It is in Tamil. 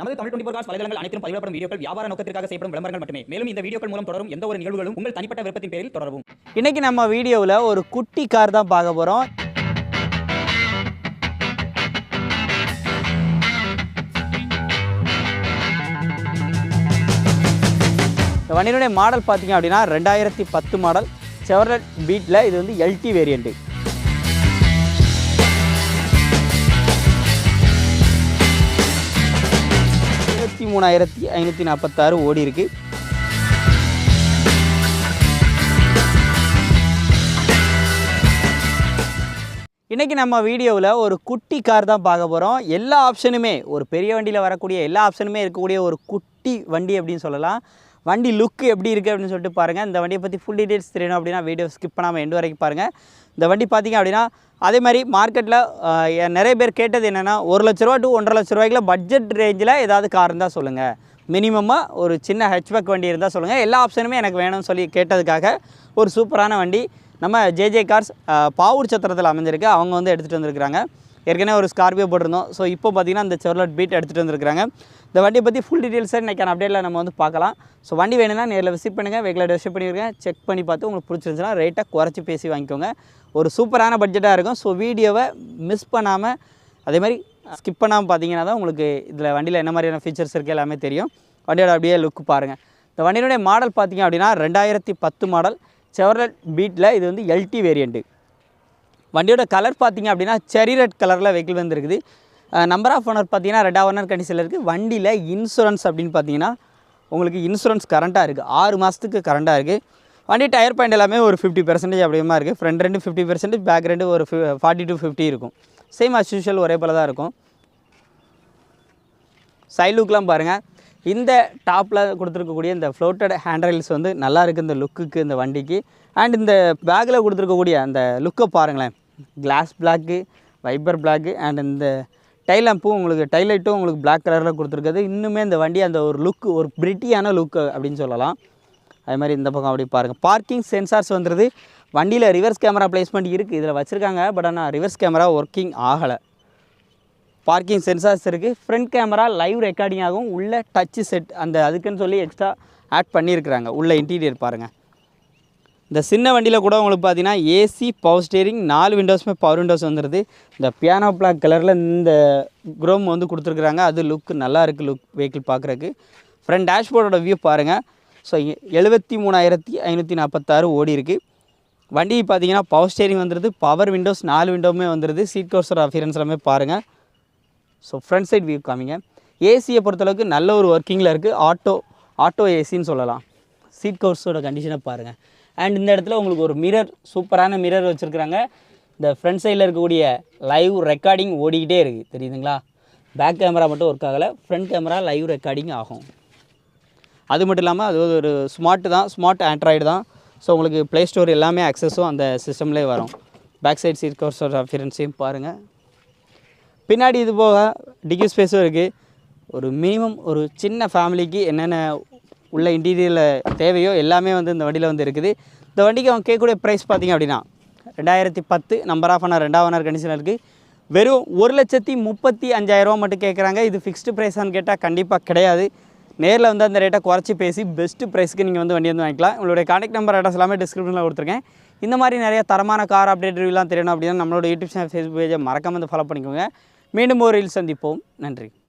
நமது தமிழ் டுவெண்டி காஸ் வலைதளங்கள் அனைத்தும் பதிவிடப்படும் வீடியோக்கள் வியாபார நோக்கத்திற்காக செய்யப்படும் விளம்பரங்கள் மட்டுமே. மேலும் இந்த வீடியோக்கள் மூலம் தொடரும் எந்த ஒரு நிகழ்வுகளும் உங்கள் தனிப்பட்ட விருப்பத்தின் பேரில் தொடரவும். இன்னைக்கு நம்ம வீடியோவில் ஒரு குட்டி கார் தான் பார்க்க போகிறோம் இந்த வண்டியினுடைய மாடல் பார்த்தீங்க அப்படின்னா ரெண்டாயிரத்தி பத்து மாடல் செவரட் பீட்டில் இது வந்து எல்டி வேரியண்ட்டு. மூணாயிரத்தி ஐநூற்றி நாற்பத்தாறு ஓடி இருக்குது இன்றைக்கி நம்ம வீடியோவில் ஒரு குட்டி கார் தான் பார்க்க போகிறோம் எல்லா ஆப்ஷனுமே ஒரு பெரிய வண்டியில் வரக்கூடிய எல்லா ஆப்ஷனுமே இருக்கக்கூடிய ஒரு குட்டி வண்டி அப்படின்னு சொல்லலாம். வண்டி லுக் எப்படி இருக்குது அப்படின்னு சொல்லிட்டு பாருங்கள் இந்த வண்டியை பற்றி ஃபுல் டீட்டெயில்ஸ் தெரியணும் அப்படின்னா வீடியோ ஸ்கிப் பண்ணாமல் எண்டு வரைக்கும் பாருங்கள் இந்த வண்டி பார்த்தீங்க அப்படின்னா அதே மாதிரி மார்க்கெட்டில் நிறைய பேர் கேட்டது என்னென்னா ஒரு லட்ச ரூபா டு ஒன்றரை லட்ச ரூபாய்க்குள்ள பட்ஜெட் ரேஞ்சில் ஏதாவது கார் இருந்தால் சொல்லுங்கள் மினிமமாக ஒரு சின்ன ஹெச்பேக் வண்டி இருந்தால் சொல்லுங்கள் எல்லா ஆப்ஷனுமே எனக்கு வேணும்னு சொல்லி கேட்டதுக்காக ஒரு சூப்பரான வண்டி. நம்ம ஜேஜே கார்ஸ் பாவூர் சத்திரத்தில் அமைஞ்சிருக்கு. அவங்க வந்து எடுத்துகிட்டு வந்திருக்கிறாங்க. ஏற்கனவே ஒரு ஸ்கார்பியோ போட்டிருந்தோம். ஸோ இப்போ பார்த்திங்கன்னா இந்த செவர்லட் பீட் எடுத்துகிட்டு வந்திருக்காங்க இந்த வண்டியை பற்றி ஃபுல் டீட்டெயில்ஸை இன்றைக்கான அப்டேட்டில் நம்ம வந்து பார்க்கலாம். ஸோ வண்டி வேணும்னா நேரில் விசிட் பண்ணுங்கள் வெகில டெஸ்ட் பண்ணியிருக்கேன் செக் பண்ணி பார்த்து உங்களுக்கு பிடிச்சிருந்துச்சுன்னா ரேட்டை குறைச்சி பேசி வாங்கிக்கோங்க. ஒரு சூப்பரான பட்ஜெட்டாக இருக்கும். ஸோ வீடியோவை மிஸ் பண்ணாமல் அதே மாதிரி ஸ்கிப் பண்ணாமல் பார்த்தீங்கன்னா தான் உங்களுக்கு இதில் வண்டியில் என்ன மாதிரியான ஃபீச்சர்ஸ் இருக்குது எல்லாமே தெரியும். வண்டியோட அப்படியே லுக் பாருங்கள் இந்த வண்டியினுடைய மாடல் பார்த்தீங்க அப்படின்னா ரெண்டாயிரத்தி பத்து மாடல் செவரல் பீட்டில் இது வந்து எல்டி வேரியண்ட்டு வண்டியோட கலர் பார்த்திங்க அப்படின்னா செரி ரெட் கலரில் வெஹிக்கிள் வந்துருக்குது. நம்பர் ஆஃப் ஓனர் பார்த்தீங்கன்னா ரெண்டாவது ஓனர் கண்டிஷனில் இருக்குது வண்டியில் இன்சூரன்ஸ் அப்படின்னு பார்த்தீங்கன்னா உங்களுக்கு இன்சூரன்ஸ் கரண்ட்டாக இருக்குது ஆறு மாதத்துக்கு கரண்ட்டாக இருக்குது வண்டி டயர் பாயிண்ட் எல்லாமே ஒரு ஃபிஃப்டி பர்சன்டேஜ் அப்படியுமா இருக்குது ஃப்ரண்ட் ரெண்டு ஃபிஃப்டி பர்சன்டேஜ் பேக் ரெண்டு ஒரு ஃபார்ட்டி டு ஃபிஃப்டி இருக்கும். சேம் அஸ் யூஷுவல் ஒரே போல தான் இருக்கும். சைட் லுக்லாம் பாருங்கள் இந்த டாப்பில் கொடுத்துருக்கக்கூடிய இந்த ஃப்ளோட்டட் ஹேண்ட்ரைல்ஸ் வந்து நல்லா இருக்குது இந்த லுக்குக்கு இந்த வண்டிக்கு. அண்ட் இந்த பேக்கில் கொடுத்துருக்கக்கூடிய அந்த லுக்கை பாருங்களேன். Glass black wiper black and இந்த டைல் லேம்பும் உங்களுக்கு டைலைட்டும் உங்களுக்கு பிளாக் கலரில் கொடுத்துருக்குது இன்னுமே இந்த வண்டி அந்த ஒரு லுக்கு ஒரு பிரிட்டியான லுக்கு அப்படின்னு சொல்லலாம். அது மாதிரி இந்த பக்கம் அப்படி பாருங்கள் பார்க்கிங் சென்சார்ஸ் வந்துடுது வண்டியில் ரிவர்ஸ் கேமரா பிளேஸ்மெண்ட் இருக்குது இதில் வச்சுருக்காங்க. பட் ஆனால் ரிவர்ஸ் கேமரா ஒர்க்கிங் ஆகலை. பார்க்கிங் சென்சார்ஸ் இருக்குது ஃப்ரண்ட் கேமரா லைவ் ரெக்கார்டிங் ஆகும். உள்ள டச்சு செட் அந்த அதுக்குன்னு சொல்லி எக்ஸ்ட்ரா ஆட் பண்ணியிருக்கிறாங்க. உள்ள இன்டீரியர் பாருங்கள் இந்த சின்ன வண்டியில் கூட உங்களுக்கு பார்த்தீங்கன்னா ஏசி பவர் ஸ்டேரிங் நாலு விண்டோஸுமே பவர் விண்டோஸ் வந்துடுது இந்த பியானோ பிளாக் கலரில் இந்த குரோம் வந்து கொடுத்துருக்குறாங்க. அது லுக் நல்லா இருக்குது லுக் வெஹிக்கிள் பார்க்குறக்கு ஃப்ரண்ட் டேஷ்போர்டோட வியூ பாருங்கள் ஸோ எழுபத்தி மூணாயிரத்தி ஐநூற்றி நாற்பத்தாறு ஓடி இருக்குது வண்டி பார்த்தீங்கன்னா பவர் ஸ்டேரிங் வந்துடுது பவர் விண்டோஸ் நாலு விண்டோவுமே வந்துடுது சீட் கோர்ஸர் அஃபியரன்ஸ் எல்லாமே பாருங்கள் ஸோ ஃப்ரண்ட் சைட் வியூ காமிங்க. ஏசியை பொறுத்தளவுக்கு நல்ல ஒரு ஒர்க்கிங்கில் இருக்குது ஆட்டோ ஆட்டோ ஏசின்னு சொல்லலாம். சீட் கோர்ஸோட கண்டிஷனை பாருங்கள் அண்ட் இந்த இடத்துல உங்களுக்கு ஒரு மிரர் சூப்பரான மிரர் வச்சுருக்குறாங்க. இந்த ஃப்ரண்ட் சைடில் இருக்கக்கூடிய லைவ் ரெக்கார்டிங் ஓடிக்கிட்டே இருக்குது தெரியுதுங்களா? பேக் கேமரா மட்டும் ஒர்க் ஆகலை. ஃப்ரண்ட் கேமரா லைவ் ரெக்கார்டிங் ஆகும். அது மட்டும் இல்லாமல் அது ஒரு ஸ்மார்ட் தான். ஸ்மார்ட் ஆண்ட்ராய்டு தான். ஸோ உங்களுக்கு ப்ளே ஸ்டோர் எல்லாமே அக்சஸும் அந்த சிஸ்டம்லேயே வரும். பேக் சைட் சீட் கவர்ஸோட அஃபியரன்ஸையும் பாருங்கள் பின்னாடி இது போக டிக்கி ஸ்பேஸும் இருக்குது ஒரு மினிமம் ஒரு சின்ன ஃபேமிலிக்கு என்னென்ன உள்ள இன்டீரியரில் தேவையோ எல்லாமே வந்து இந்த வண்டியில் வந்து இருக்குது. இந்த வண்டிக்கு அவங்க கேட்கக்கூடிய ப்ரைஸ் பார்த்திங்க அப்படின்னா ரெண்டாயிரத்தி பத்து நம்பர் ஆஃப் ஆனர் ரெண்டாம் ஆனர் கண்டிஷனில் இருக்குது வெறும் ஒரு லட்சத்தி முப்பத்தி அஞ்சாயிரரூவா மட்டும் கேட்குறாங்க. இது ஃபிக்ஸ்டு ப்ரைஸான்னு கேட்டால் கண்டிப்பாக கிடையாது. நேரில் வந்து அந்த ரேட்டை குறைச்சி பேசி பெஸ்ட்டு ப்ரைஸ்க்கு நீங்கள் வந்து வண்டி வந்து வாங்கிக்கலாம். உங்களுடைய கான்டாக்ட் நம்பர் அட்ரஸ் எல்லாமே டிஸ்கிரிப்ஷனில் கொடுத்துருக்கேன். இந்த மாதிரி நிறைய தரமான கார் அப்டேட் ரிவ்யூலாம் தெரியணும் அப்படின்னா நம்மளோட யூடியூப் சேனல் ஃபேஸ்புக் பேஜை மறக்காம வந்து ஃபாலோ பண்ணிக்கோங்க. மீண்டும் ஒரு ரீல் சந்திப்போம். நன்றி.